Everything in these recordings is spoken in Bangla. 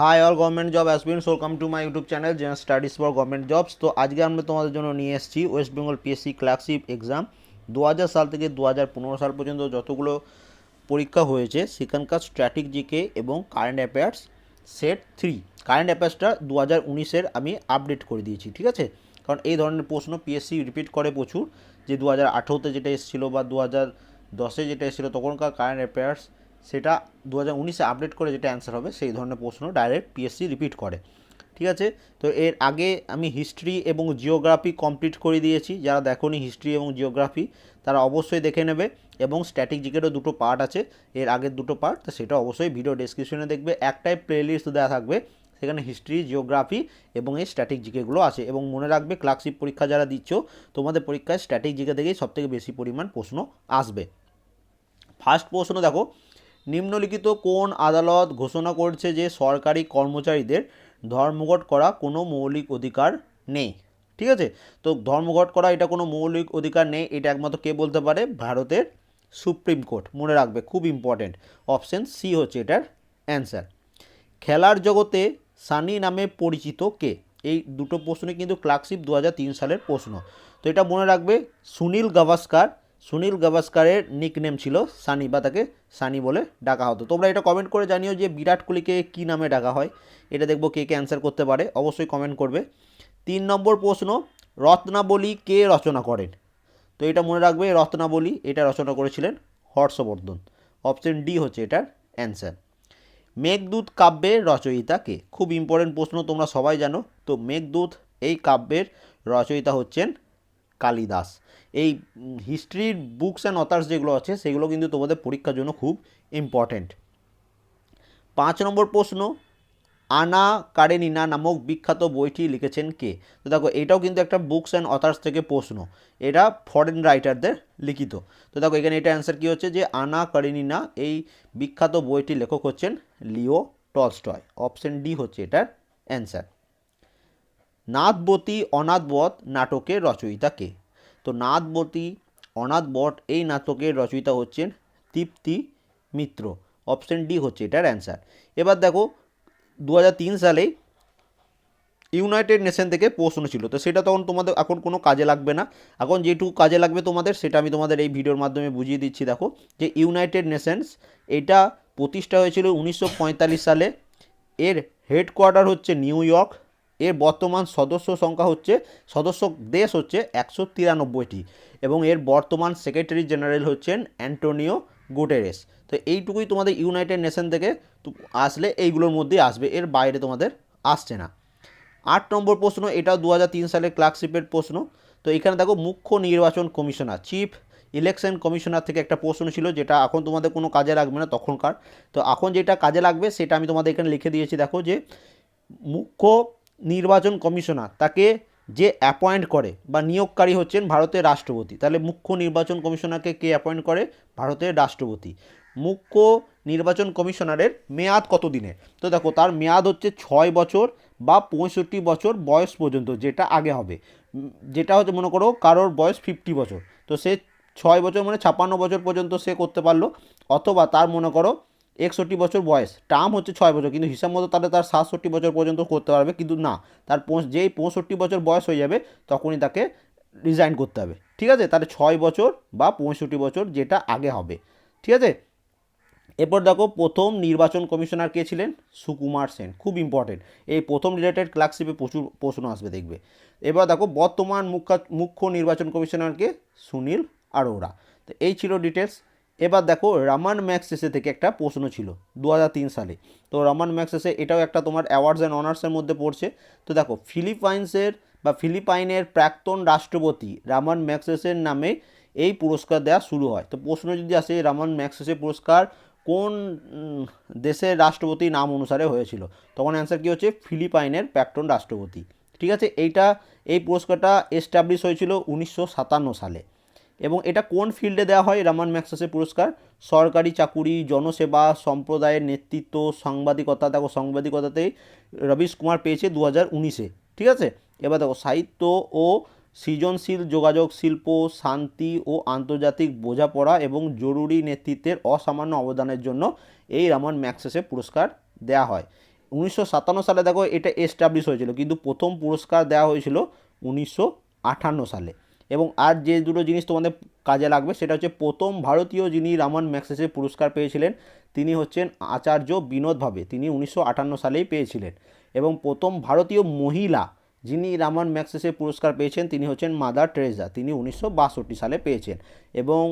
Hi all government job aspirants welcome to my YouTube channel general studies for government jobs তো আজকে আমরা তোমাদের জন্য নিয়ে এসেছি West Bengal PSC clerkship exam দু হাজার সাল থেকে দু হাজার পনেরো সাল পর্যন্ত যতগুলো পরীক্ষা হয়েছে, সেখানকার স্ট্র্যাটিক জিকে এবং current affairs set three current অ্যাফেয়ার্সটা দু হাজার উনিশের আমি আপডেট করে দিয়েছি, ঠিক আছে? কারণ এই ধরনের প্রশ্ন পিএসসি রিপিট করে প্রচুর। যে দু হাজার আঠেরোতে যেটা এসেছিল বা দু হাজার দশে যেটা এসেছিল, তখনকার কারেন্ট অ্যাফেয়ার্স সেটা দু হাজার উনিশে আপডেট করে যেটা অ্যান্সার হবে, সেই ধরনের প্রশ্ন ডাইরেক্ট পিএসসি রিপিট করে। ঠিক আছে? তো এর আগে আমি হিস্ট্রি এবং জিওগ্রাফি কমপ্লিট করে দিয়েছি। যারা দেখোনি হিস্ট্রি এবং জিওগ্রাফি তারা অবশ্যই দেখে নেবে এবং স্ট্যাটিক জিকেরও দুটো পার্ট আছে। এর আগের দুটো পার্ট তো সেটা অবশ্যই ভিডিও ডেসক্রিপশনে দেখবে। একটাই প্লেলিস্ট দেওয়া থাকবে, সেখানে হিস্ট্রি জিওগ্রাফি এবং এই স্ট্যাটিক জিকেগুলো আছে। এবং মনে রাখবে ক্লার্কশিপ পরীক্ষা যারা দিচ্ছ, তোমাদের পরীক্ষায় স্ট্যাটিক জিকে থেকেই সবথেকে বেশি পরিমাণ প্রশ্ন আসবে। ফার্স্ট প্রশ্ন দেখো নিম্নলিখিত কোন আদালত ঘোষণা করছে যে সরকারি কর্মচারীদের ধর্মঘট করা কোনো মৌলিক অধিকার নেই? ঠিক আছে? তো ধর্মঘট করা এটা কোনো মৌলিক অধিকার নেই, এটা একমাত্র কে বলতে পারে? ভারতের সুপ্রিম কোর্ট। মনে রাখবে, খুব ইম্পর্ট্যান্ট অপশন সি হচ্ছে এটার অ্যান্সার খেলার জগতে সানি নামে পরিচিত কে? এই দুটো প্রশ্নই কিন্তু ক্লার্কশিপ দু হাজার তিন সালের প্রশ্ন। তো এটা মনে রাখবে, সুনীল গাভাস্কার সুনীল গাভাস্কারের নিক নেম ছিল সানি বা তাকে সানি বলে ডাকা হতো। তোমরা এটা কমেন্ট করে জানিও যে বিরাট কোহলিকে কী নামে ডাকা হয়। এটা দেখব কে কে অ্যান্সার করতে পারে। অবশ্যই কমেন্ট করবে। তিন নম্বর প্রশ্ন, রত্নাবলী কে রচনা করেন? তো এটা মনে রাখবে, রত্নাবলী এটা রচনা করেছিলেন হর্ষবর্ধন। অপশন ডি হচ্ছে এটার অ্যান্সার মেঘদূত কাব্যের রচয়িতা কে? খুব ইম্পর্টেন্ট প্রশ্ন, তোমরা সবাই জানো। তো মেঘদূত এই কাব্যের রচয়িতা হচ্ছেন কালিদাস। এই হিস্ট্রির বুকস অ্যান্ড অথার্স যেগুলো আছে, সেগুলো কিন্তু তোমাদের পরীক্ষার জন্য খুব ইম্পর্ট্যান্ট পাঁচ নম্বর প্রশ্ন, আনা কারেনিনা নামক বিখ্যাত বইটি লিখেছেন কে? তো দেখো, এটাও কিন্তু একটা বুকস অ্যান্ড অথার্স থেকে প্রশ্ন। এটা ফরেন রাইটারদের লিখিত। তো দেখো, এখানে এটা অ্যান্সার কী হচ্ছে যে, আনা কারেনিনা এই বিখ্যাত বইটির লেখক হচ্ছেন লিও টলস্টয়। অপশন ডি হচ্ছে এটার অ্যান্সার নাথবতী অনাথবধ নাটকের রচয়িতা কে তো নাথবতী অনাথবট এই নাটকের রচয়িতা হচ্ছেন তৃপ্তি মিত্র। অপশন ডি হচ্ছে এটার অ্যান্সার এবার দেখো দু সালে ইউনাইটেড নেশন থেকে প্রশ্ন ছিল। তো সেটা তখন তোমাদের, এখন কোনো কাজে লাগবে না। এখন যেটুকু কাজে লাগবে তোমাদের, সেটা আমি তোমাদের এই ভিডিওর মাধ্যমে বুঝিয়ে দিচ্ছি। দেখো, যে ইউনাইটেড নেশনস এটা প্রতিষ্ঠা হয়েছিল উনিশশো পঁয়তাল্লিশ সালে। এর হেডকোয়ার্টার হচ্ছে নিউ ইয়র্ক এর বর্তমান সদস্য সংখ্যা হচ্ছে, সদস্য দেশ হচ্ছে একশো তিরানব্বইটি এবং এর বর্তমান সেক্রেটারি জেনারেল হচ্ছেন অ্যান্টোনিও গুটেরেস। তো এইটুকুই তোমাদের ইউনাইটেড নেশন থেকে আসলে এইগুলোর মধ্যেই আসবে, এর বাইরে তোমাদের আসছে না। আট নম্বর প্রশ্ন, এটাও দু সালের ক্লার্কশিপের প্রশ্ন। তো এখানে দেখো, মুখ্য নির্বাচন কমিশনার, চিফ ইলেকশন কমিশনার থেকে একটা প্রশ্ন ছিল, যেটা এখন তোমাদের কোনো কাজে লাগবে না তখনকার। তো এখন যেটা কাজে লাগবে, সেটা আমি তোমাদের এখানে লিখে দিয়েছি, দেখো যে মুখ্য নির্বাচন কমিশনার তাকে যে অ্যাপয়েন্ট করে বা নিয়োগকারী হচ্ছেন ভারতের রাষ্ট্রপতি, তাহলে মুখ্য নির্বাচন কমিশনারকে কে অ্যাপয়েন্ট করে? ভারতের রাষ্ট্রপতি। মুখ্য নির্বাচন কমিশনারের মেয়াদ কত দিনের তো দেখো, তার মেয়াদ হচ্ছে ছয় বছর বা পঁয়ষট্টি বছর বয়স পর্যন্ত, যেটা আগে হবে। যেটা হচ্ছে, মনে করো, কারোর বয়স ফিফটি বছর। তো সে ছয় বছর মানে ছাপ্পান্ন বছর পর্যন্ত সে করতে পারল, অথবা তার মনে করো একষট্টি বছর বয়স। টার্ম হচ্ছে ছয় বছর, কিন্তু হিসাব মতো তাহলে তার সাতষট্টি বছর পর্যন্ত করতে পারবে, কিন্তু না, তার যেই পঁয়ষট্টি বছর বয়স হয়ে যাবে, তখনই তাকে রিজাইন করতে হবে। ঠিক আছে? তাহলে ছয় বছর বা পঁয়ষট্টি বছর যেটা আগে হবে। ঠিক আছে? এরপর দেখো, প্রথম নির্বাচন কমিশনার কে ছিলেন? সুকুমার সেন। খুব ইম্পর্টেন্ট এই প্রথম রিলেটেড ক্লার্কশিপে প্রচুর প্রশ্ন আসবে, দেখবে। এবার দেখো, বর্তমান মুখ্য মুখ্য নির্বাচন কমিশনারকে সুনীল আরোরা। তো এই ছিল ডিটেলস এবার দেখো রামান ম্যাক্সেসে থেকে একটা প্রশ্ন ছিল দু হাজার তিন সালে। তো রামান ম্যাক্সেসে এটাও একটা তোমার অ্যাওয়ার্ডস অ্যান্ড অনার্সের মধ্যে পড়ছে। তো দেখো ফিলিপাইন্সের বা ফিলিপাইনের প্রাক্তন রাষ্ট্রপতি রামান ম্যাক্সেসের নামে এই পুরস্কার দেওয়া শুরু হয়। তো প্রশ্ন যদি আসে রামান ম্যাক্সেসের পুরস্কার কোন দেশের রাষ্ট্রপতি নাম অনুসারে হয়েছিল? তখন অ্যান্সার কী হচ্ছে? ফিলিপাইনের প্রাক্তন রাষ্ট্রপতি। ঠিক আছে? এইটা, এই পুরস্কারটা এস্টাবলিশ হয়েছিল উনিশশো সাতান্ন সালে। এবং এটা কোন ফিল্ডে দেওয়া হয়? রামান ম্যাক্সাসের পুরস্কার। সরকারি চাকুরি, জনসেবা, সম্প্রদায়ের নেতৃত্ব, সাংবাদিকতা, দেখো সাংবাদিকতাতেই রবিশ কুমার পেয়েছে দু হাজার উনিশে, ঠিক আছে? এবার দেখো, সাহিত্য ও সৃজনশীল যোগাযোগ, শিল্প, শান্তি ও আন্তর্জাতিক বোঝাপড়া এবং জরুরি নেতৃত্বের অসামান্য অবদানের জন্য এই রামান ম্যাক্সেসে পুরস্কার দেওয়া হয়। উনিশশো সাতান্ন সালে দেখো এটা এস্টাবলিশ হয়েছিল, কিন্তু প্রথম পুরস্কার দেওয়া হয়েছিল উনিশশো আটান্ন সালে। এবং আর যে দুটো জিনিস তোমাদের কাজে লাগবে, সেটা হচ্ছে প্রথম ভারতীয় যিনি রামান ম্যাক্সেসে পুরস্কার পেয়েছিলেন, তিনি হচ্ছেন আচার্য বিনোদ ভাবে। তিনি উনিশশো আটান্ন সালেই পেয়েছিলেন। এবং প্রথম ভারতীয় মহিলা যিনি রামান ম্যাক্সেসে পুরস্কার পেয়েছেন, তিনি হচ্ছেন মাদার টেরেজা তিনি উনিশশো বাষট্টি সালে পেয়েছেন। এবং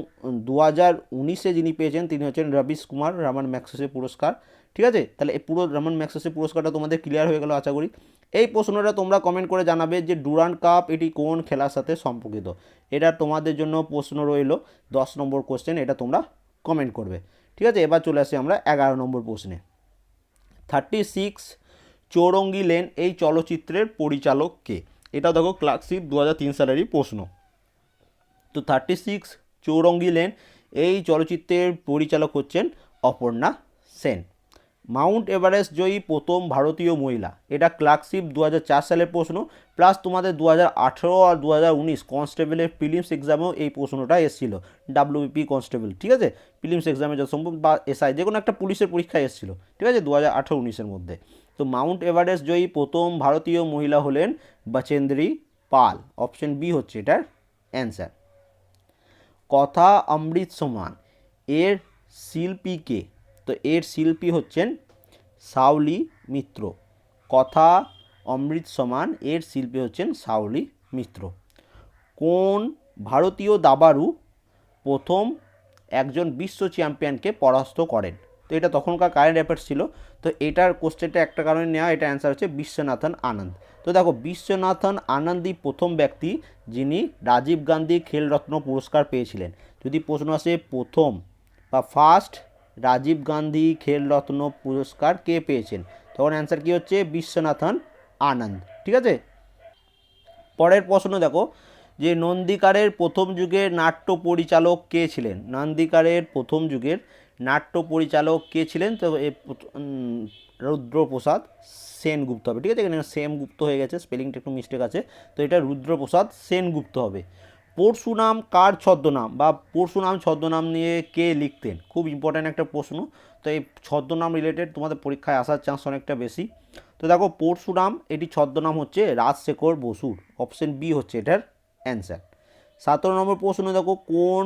দু হাজার উনিশে যিনি পেয়েছেন, তিনি হচ্ছেন রবিশ কুমার, রামান ম্যাক্সেসে পুরস্কার। ঠিক আছে? তাহলে এই পুরো রামান ম্যাক্সেসে পুরস্কারটা তোমাদের ক্লিয়ার হয়ে গেল, আশা করি। এই প্রশ্নটা তোমরা কমেন্ট করে জানাবে যে ডুরান্ড কাপ এটি কোন খেলার সাথে সম্পর্কিত? এটা তোমাদের জন্য প্রশ্ন রইল, দশ নম্বর কোশ্চেন এটা তোমরা কমেন্ট করবে। ঠিক আছে, এবার চলে আসি আমরা এগারো নম্বর প্রশ্নে। থার্টি সিক্স চৌরঙ্গি লেন, এই চলচ্চিত্রের পরিচালক কে? এটা দেখো ক্লার্কশিপ দু হাজার তিন সালেরই প্রশ্ন। তো থার্টি সিক্স চৌরঙ্গি লেন, এই চলচ্চিত্রের পরিচালক হচ্ছেন অপর্ণা সেন। মাউন্ট এভারেস্ট জয়ী প্রথম ভারতীয় মহিলা। এটা ক্লার্কশিপ দু হাজার চার সালের প্রশ্ন, প্লাস তোমাদের দু হাজার আঠেরো আর দু উনিশ কনস্টেবলের ফিলিমস এক্সামেও এই প্রশ্নটা এসেছিল ডাব্লিউপি কনস্টেবল, ঠিক আছে? ফিলিমস এক্সামে যত সম্ভব বা এসআই যে কোনো একটা পুলিশের পরীক্ষা এসেছিল, ঠিক আছে? দু হাজার আঠেরো উনিশের মধ্যে। তো মাউন্ট এভারেস্ট জয়ী প্রথম ভারতীয় মহিলা হলেন বাচেন্দ্রী পাল। অপশন বি হচ্ছে এটার অ্যান্সার। কথা অমৃত সমান। এর শিল্পী কে? তো এর শিল্পী হচ্ছেন সাউলি মিত্র। কথা অমৃত সমান, এর শিল্পী হচ্ছেন সাউলি মিত্র। কোন ভারতীয় দাবারু প্রথম একজন বিশ্ব চ্যাম্পিয়নকে পরাস্ত করেন? তো এটা তখনকার কারেন্ট অ্যাফেয়ার্স ছিল। তো এটার কোশ্চেনটা একটা কারণে নেওয়া, এটা অ্যান্সার হচ্ছে বিশ্বনাথন আনন্দ। তো দেখো, বিশ্বনাথন আনন্দই প্রথম ব্যক্তি যিনি রাজীব গান্ধী খেলরত্ন পুরস্কার পেয়েছিলেন। যদি প্রশ্ন আসে, প্রথম বা ফার্স্ট রাজীব গান্ধী খেলরত্ন পুরস্কার কে পেয়েছেন? তখন অ্যান্সার কী হচ্ছে? বিশ্বনাথন আনন্দ। ঠিক আছে? পরের প্রশ্ন দেখো, যে নন্দিকারের প্রথম যুগের নাট্য পরিচালক কে ছিলেন? নন্দিকারের প্রথম যুগের নাট্য পরিচালক কে ছিলেন? তো রুদ্রপ্রসাদ সেনগুপ্ত হবে। ঠিক আছে? এখানে সেমগুপ্ত হয়ে গেছে স্পেলিংটা একটু মিস্টেক আছে। তো এটা রুদ্রপ্রসাদ সেনগুপ্ত হবে। পরশুনাম কার ছদ্মনাম বা পরশুনাম ছদ্মনাম নিয়ে কে লিখতেন? খুব ইম্পর্ট্যান্ট একটা প্রশ্ন। তো এই ছদ্মনাম রিলেটেড তোমাদের পরীক্ষায় আসার চান্স অনেকটা বেশি। তো দেখো, পরশুরাম, এটি ছদ্মনাম হচ্ছে রাজশেখর বসুর। অপশন বি হচ্ছে এটার অ্যান্সার সতেরো নম্বর প্রশ্ন, দেখো, কোন,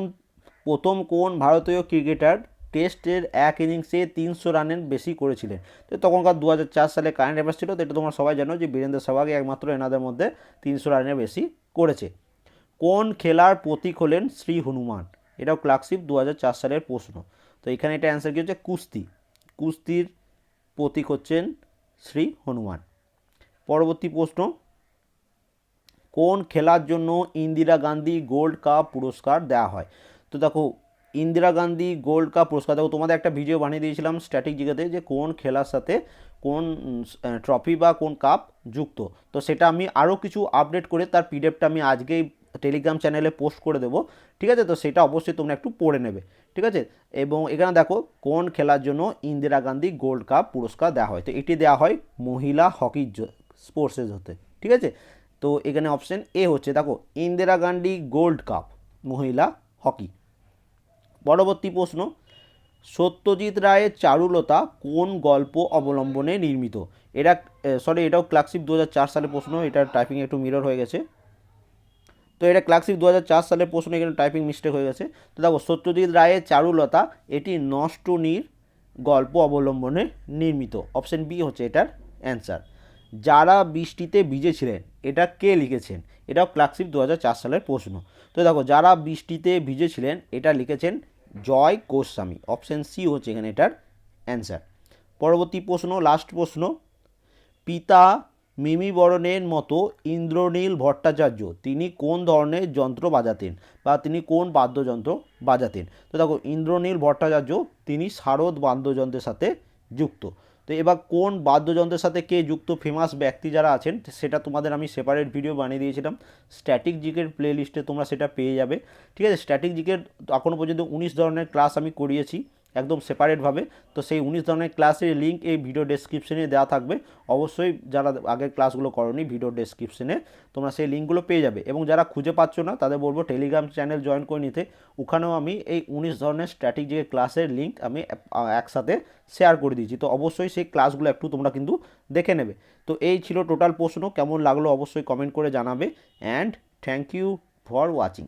প্রথম কোন ভারতীয় ক্রিকেটার টেস্টের এক ইনিংসে তিনশো রানের বেশি করেছিলেন? তো তখনকার দু হাজার চার সালে কারেন্ট অ্যাফেয়ার্স ছিল, তো এটা তোমরা সবাই জানো যে বীরেন্দ্র সেহবাগ একমাত্র এনাদের মধ্যে তিনশো রানের বেশি করেছে। কোন খেলার প্রতীক হলেন শ্রী হনুমান? এটাও ক্লার্কশিপ দু হাজার চার সালের প্রশ্ন। তো এখানে এটা অ্যান্সার কী হচ্ছে? কুস্তি। কুস্তির প্রতীক হচ্ছেন শ্রী হনুমান। পরবর্তী প্রশ্ন, কোন খেলার জন্য ইন্দিরা গান্ধী গোল্ড কাপ পুরস্কার দেওয়া হয়? তো দেখো, ইন্দিরা গান্ধী গোল্ড কাপ পুরস্কার, দেখো তোমাদের একটা ভিডিও বানিয়ে দিয়েছিলাম স্ট্যাটিক জিগাতে যে কোন খেলার সাথে কোন ট্রফি বা কোন কাপ যুক্ত। তো সেটা আমি আরও কিছু আপডেট করে তার পিডিএফটা আমি আজকেই টেলিগ্রাম চ্যানেলে পোস্ট করে দেবো, ঠিক আছে? তো সেটা অবশ্যই তোমরা একটু পড়ে নেবে, ঠিক আছে? এবং এখানে দেখো, কোন খেলার জন্য ইন্দিরা গান্ধী গোল্ড কাপ পুরস্কার দেওয়া হয়? তো এটি দেওয়া হয় মহিলা হকি স্পোর্টসের হতে, ঠিক আছে? তো এখানে অপশন এ হচ্ছে, দেখো, ইন্দিরা গান্ধী গোল্ড কাপ, মহিলা হকি। পরবর্তী প্রশ্ন, সত্যজিৎ রায়ের চারুলতা কোন গল্প অবলম্বনে নির্মিত? এটা সরি এটাও ক্লার্কশিপ দু সালে প্রশ্ন, এটা টাইপিং একটু মিরর হয়ে গেছে। তো এটা ক্লাসিক দু হাজার চার সালের প্রশ্ন, এখানে টাইপিং মিস্টেক হয়ে গেছে। তো দেখো, সত্যজিৎ রায়ের চারুলতা, এটি নষ্টনীর গল্প অবলম্বনে নির্মিত। অপশন বি হচ্ছে এটার অ্যান্সার যারা বৃষ্টিতে ভিজেছিলেন, এটা কে লিখেছেন? এটাও ক্লার্কশিপ দু সালের প্রশ্ন। তো দেখো, যারা বৃষ্টিতে ভিজেছিলেন, এটা লিখেছেন জয় গোস্বামী। অপশন সি হচ্ছে এখানে এটার অ্যান্সার পরবর্তী প্রশ্ন লাস্ট প্রশ্ন। পিতা মিমি বরণের মতো ইন্দ্রনীল ভট্টাচার্য, তিনি কোন ধরনের যন্ত্র বাজাতেন বা তিনি কোন বাদ্যযন্ত্র বাজাতেন? তো দেখো, ইন্দ্রনীল ভট্টাচার্য, তিনি শারদ বাদ্যযন্ত্রের সাথে যুক্ত। তো এবার কোন বাদ্যযন্ত্রের সাথে কে যুক্ত? ফেমাস ব্যক্তি যারা আছেন, সেটা তোমাদের আমি সেপারেট ভিডিও বানিয়ে দিয়েছিলাম। স্ট্যাটিক জিকের প্লে লিস্টে তোমরা সেটা পেয়ে যাবে। ঠিক আছে স্ট্যাটিক জিকের এখনও পর্যন্ত উনিশ ধরনের ক্লাস আমি করিয়েছি। একদম সেপারেটভাবে তো সেই উনিশ ধরনের ক্লাসের লিঙ্ক এই ভিডিও ডেসক্রিপশনে দেওয়া থাকবে। অবশ্যই যারা আগের ক্লাসগুলো করনি ভিডিও ডেসক্রিপশনে তোমরা সেই লিঙ্কগুলো পেয়ে যাবে। এবং যারা খুঁজে পাচ্ছ না, তাদের বলব টেলিগ্রাম চ্যানেল জয়েন করে নিতে। ওখানেও আমি এই উনিশ ধরনের স্ট্র্যাটেজি ক্লাসের লিঙ্ক আমি একসাথে শেয়ার করে দিয়েছি। তো অবশ্যই সেই ক্লাসগুলো একটু তোমরা কিন্তু দেখে নেবে। তো এই ছিল টোটাল প্রশ্ন। কেমন লাগল অবশ্যই কমেন্ট করে জানাবে। And thank you for watching